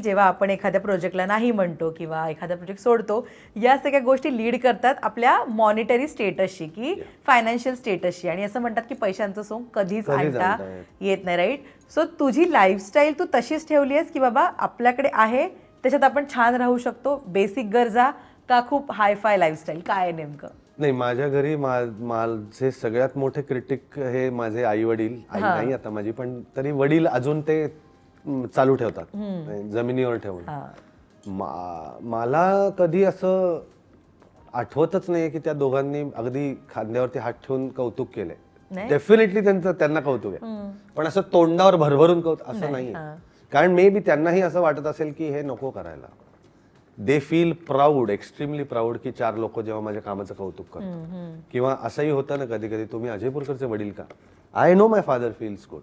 जेव्हा आपण एखाद्या प्रोजेक्टला नाही म्हणतो किंवा एखादा प्रोजेक्ट सोडतो या सगळ्या गोष्टी लीड करतात आपल्या मॉनिटरी स्टेटसशी की फायनान्शियल स्टेटसशी आणि असं म्हणतात की पैशांचं सोंग कधीच आणता येत नाही. राईट सो तुझी लाईफस्टाईल तू तशीच ठेवली आहेस की बाबा आपल्याकडे आहे त्याच्यात आपण छान राहू शकतो बेसिक गरजा का खूप हाय फाय लाईफस्टाईल काय नेमकं? नाही माझ्या घरी माझे सगळ्यात मोठे क्रिटिक हे माझे आई वडील आई नाही आता माझी पण तरी वडील अजून ते चालू ठेवतात. म्हणजे जमिनीवर ठेवून. हा. मला कधी असं आठवतच नाही की त्या दोघांनी अगदी खांद्यावरती हात ठेवून कौतुक केलंय? डेफिनेटली त्यांचं त्यांना कौतुक आहे. पण असं तोंडावर भरभरून कौतुक असं नाही. कारण मे बी त्यांनाही असं वाटत असेल की हे नको करायला. They feel proud extremely proud की चार लोक जेव्हा माझ्या कामाचं कौतुक करतात. किंवा असंही होतं ना कधी कधी तुम्ही अजय पुरकरचे वडील का? I know my father feels good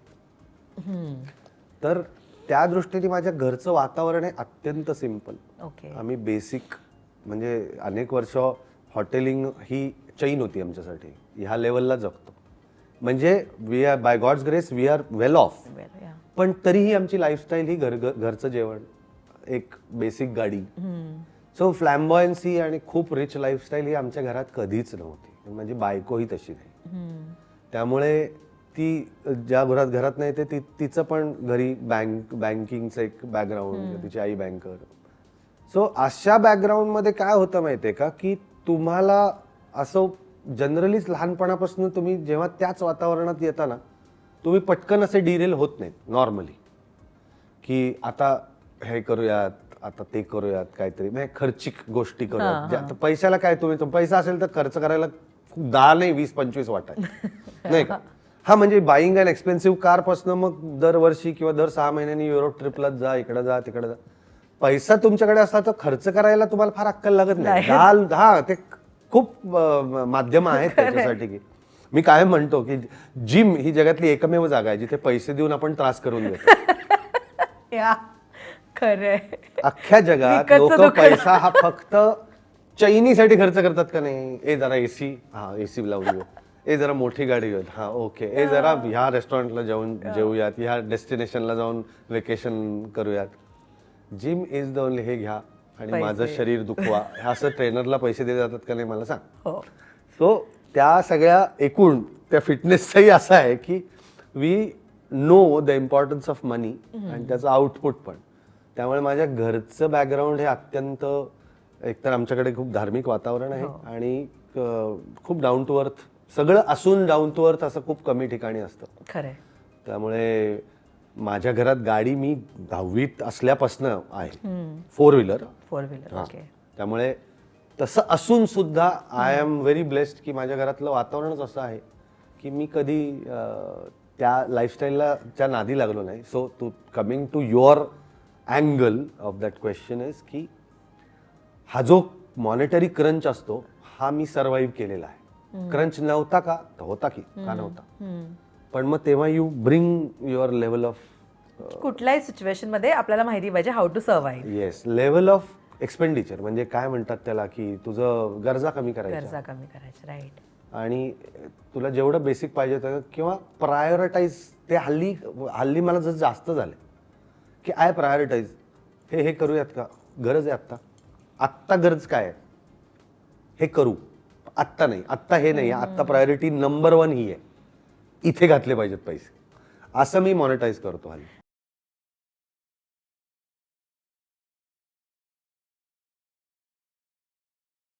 तर त्या दृष्टीने माझ्या घरचं वातावरण आहे अत्यंत सिंपल ओके. आम्ही बेसिक म्हणजे अनेक वर्ष हॉटेलिंग ही चैन होती आमच्यासाठी. ह्या लेवलला जगतो. म्हणजे we are by God's grace we are well off पण तरीही आमची लाईफस्टाईल ही घर घर- घरचं जेवण एक बेसिक गाडी. सो फ्लॅम्बॉयन्सी आणि खूप रिच लाईफस्टाईल ही आमच्या घरात कधीच नव्हती. माझी बायकोही तशी नाही. त्यामुळे ती ज्या घरात घरात नाही ते ती तिचं पण घरी बँक बँकिंगचं एक बॅकग्राऊंड तिची आई बँकर सो अशा बॅकग्राऊंडमध्ये काय होतं माहितीये का? की तुम्हाला असं जनरलीच लहानपणापासून तुम्ही जेव्हा त्याच वातावरणात येता ना तुम्ही पटकन असे डिरेल होत नाहीत नॉर्मली की आता हे करूयात आता ते करूयात काहीतरी. म्हणजे खर्चिक गोष्टी करूयात. ज्या- पैशाला काय तुम्ही तुम- पैसा असेल तर खर्च करायला दहा नाही वीस पंचवीस वाटाय नाही का? हा म्हणजे बाईंग अँड एक्सपेन्सिव्ह कारपासून मग दरवर्षी किंवा दर सहा महिन्यांनी युरोप ट्रिपला जा इकडे जा तिकडे जा. पैसा तुमच्याकडे असला तर खर्च करायला तुम्हाला फार अक्कल लागत नाही. दाल हा ते खूप माध्यम आहेत त्याच्यासाठी की. मी काय म्हणतो की जिम ही जगातली एकमेव जागा आहे जिथे पैसे देऊन आपण त्रास करून घेतो या खरंय. अख्ख्या जगात लोक. पैसा हा फक्त चैनीसाठी खर्च करतात का नाही? ए जरा एसी हा एसी लावून ए जरा मोठी गाडी घेऊ हा ओके. ए जरा ह्या रेस्टॉरंटला जाऊन जेऊयात ह्या डेस्टिनेशनला जाऊन वेकेशन करूयात. जिम इज द ओनली हे घ्या. आणि माझं शरीर दुखवा. हे असं ट्रेनरला पैसे दिले जातात का नाही मला सांग. हो. सो त्या सगळ्या एकूण त्या फिटनेसचाही असं आहे की we know the importance of money आणि त्याचं आउटपुट पण. त्यामुळे माझ्या घरचं बॅकग्राऊंड हे अत्यंत एकतर आमच्याकडे खूप धार्मिक वातावरण आहे आणि अं, खूप डाऊन टू अर्थ सगळं असून डाऊन टू अर्थ असं खूप कमी ठिकाणी असतं. खरंय. त्यामुळे माझ्या घरात गाडी मी दहावीत असल्यापासनं आहे. फोर व्हीलर फोर व्हीलर हा. ओके. त्यामुळे तसं असून सुद्धा आय एम व्हेरी ब्लेस्ड की माझ्या घरातलं वातावरणच असं आहे की मी कधी अं, त्या लाईफस्टाईलला च्या नादी लागलो नाही. So to coming to your angle of that question is की हा जो मॉनिटरी क्रंच असतो हा मी सर्वाईव्ह केलेला आहे. क्रंच नव्हता का? तर होता की का नव्हता? पण मग तेव्हा you bring your level of कुठल्याही सिच्युएशनमध्ये आपल्याला माहिती पाहिजे how to survive yes level of expenditure म्हणजे काय म्हणतात त्याला की तुझं गरजा कमी करायच्या. गरजा कमी करायच्या राईट आणि तुला जेवढं बेसिक पाहिजे तर किंवा प्रायोरिटाईज ते हल्ली हल्ली मला जर जास्त झालं की आय प्रायोरिटाईज हे हे करूयात का? गरज आहे आत्ता? आत्ता गरज काय आहे? हे करू. आत्ता नाही आत्ता हे नाही आत्ता प्रायोरिटी नंबर वन ही आहे. इथे घातले पाहिजेत पैसे. असं मी मॉनिटाईज करतो हल्ली.